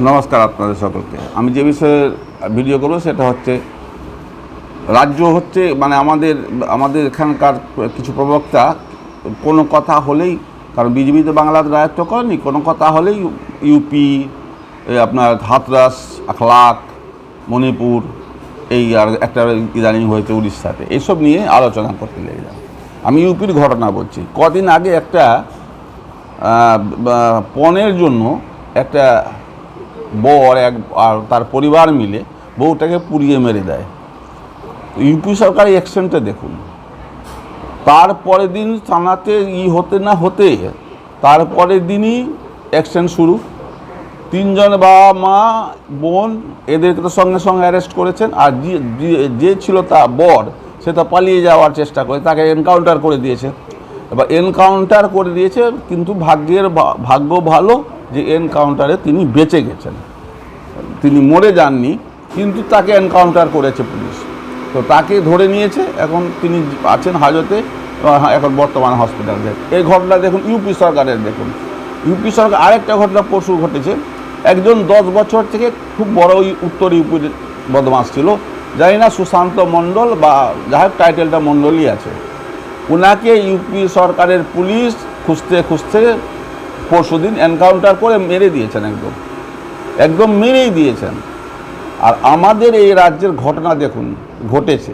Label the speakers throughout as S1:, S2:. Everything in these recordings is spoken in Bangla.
S1: নমস্কার আপনাদের সকলকে। আমি যে বিষয়ে ভিডিও করব সেটা হচ্ছে, রাজ্য হচ্ছে মানে আমাদের আমাদের এখানকার কিছু প্রবক্তা কোনো কথা হলেই, কারণ বিজেপি তো বাংলার রায়ত্ব করেনি, কোনো কথা হলেই ইউপি আপনার হাতরাস, আখলাক, মণিপুর, এই আর একটা ইদানিং হয়েছে উড়িষ্যাতে এইসব নিয়ে আলোচনা করতে লেগে যান আমি ইউপির ঘটনা বলছি। কদিন আগে একটা পণের জন্য একটা বর, এক, আর তার পরিবার মিলে বউটাকে পুড়িয়ে মেরে দেয়। ইউপি সরকার অ্যাকশনটা দেখুন। তারপরের দিন থানাতে ই হতে না হতে তারপরের দিনই অ্যাকশন শুরু। তিনজন বাবা মা, বোন এদেরকে তো সঙ্গে সঙ্গে অ্যারেস্ট করেছেন, আর যে- ছিল তা বর, সে তো পালিয়ে যাওয়ার চেষ্টা করে, তাকে এনকাউন্টার করে দিয়েছে। এবার এনকাউন্টার করে দিয়েছে, কিন্তু ভাগ্যের ভাগ্য ভালো যে এনকাউন্টারে তিনি বেঁচে গেছেন। তিনি মরে যাননি, কিন্তু তাকে এনকাউন্টার করেছে পুলিশ। তো তাকে ধরে নিয়েছে, এখন তিনি আছেন হাজতে এখন বর্তমান হসপিটালে এই ঘটনা দেখুন ইউপি সরকারের দেখুন। ইউপি সরকার, আরেকটা ঘটনা পরশু ঘটেছে। একজন দশ বছর থেকে খুব বড় উত্তর ইউপির বদমাস ছিল। জানি না, সুশান্ত মণ্ডল বা যাই টাইটেলটা মণ্ডলই আছে। ওনাকে ইউপি সরকারের পুলিশ খুঁজতে খুঁজতে পরশুদিন এনকাউন্টার করে মেরে দিয়েছেন একদম। একদম মেরেই দিয়েছেন। আর আমাদের এই রাজ্যের ঘটনা দেখুন, ঘটেছে।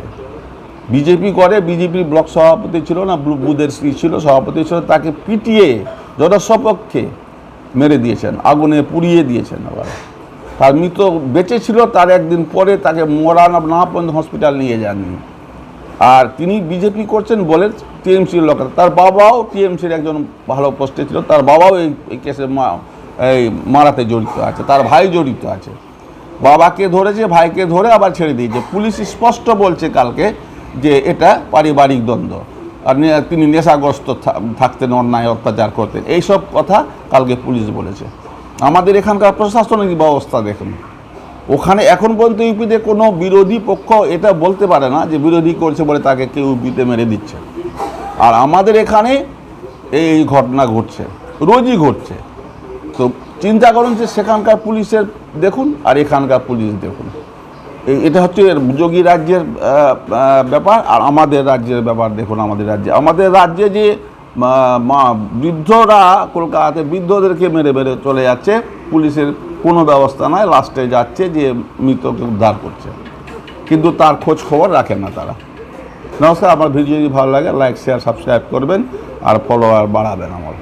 S1: বিজেপি করে বিজেপির ব্লক সভাপতি ছিল না বু- বুদের শ্রী ছিল, সভাপতি ছিল, তাকে পিটিয়ে জনসপক্ষে মেরে দিয়েছেন, আগুনে পুড়িয়ে দিয়েছেন আবার। তার মৃত বেঁচে ছিল, তার একদিন পরে তাকে মরা না পর্যন্ত হসপিটাল নিয়ে যাননি। আর তিনি বিজেপি করছেন বলে টিএমসির লোক তার বাবাও টিএমসির একজন ভালো পোস্টে ছিল, তার বাবাও এই কেসে মা- এই মারাতে জড়িত আছে, তার ভাই জড়িত আছে। বাবাকে ধরেছে, ভাইকে ধরে আবার ছেড়ে দিয়েছে। পুলিশ স্পষ্ট বলছে কালকে যে এটা পারিবারিক দ্বন্দ্ব। আর তিনি নেশাগ্রস্ত থাকতেন, অন্যায়, অত্যাচার করতেন। এইসব কথা কালকে পুলিশ বলেছে। আমাদের এখানকার প্রশাসনিক ব্যবস্থা দেখুন। ওখানে এখন পর্যন্ত ইউপিতে কোনো বিরোধী পক্ষ এটা বলতে পারে না যে বিরোধী করছে বলে তাকে কেউ ইউপিতে মেরে দিচ্ছে। আর আমাদের এখানে এই ঘটনা ঘটছে, রোজই ঘটছে। তো চিন্তা করুন যে সেখানকার পুলিশের, দেখুন, আর এখানকার পুলিশ দেখুন। এটা হচ্ছে যোগী রাজ্যের ব্যাপার, আর আমাদের রাজ্যের ব্যাপার দেখুন, আমাদের রাজ্যে। আমাদের রাজ্যে যে বৃদ্ধরা কলকাতাতে বৃদ্ধদেরকে মেরে মেরে চলে যাচ্ছে, পুলিশের কোনো ব্যবস্থা নাই, লাস্টে যাচ্ছে যে মৃতকে উদ্ধার করছে। কিন্তু তার খোঁজ খবর রাখে না তারা। নমস্কার, আমার ভিডিও যদি ভালো লাগে, লাইক, শেয়ার, সাবস্ক্রাইব করবেন, আর ফলোয়ার বাড়াবেন আমার।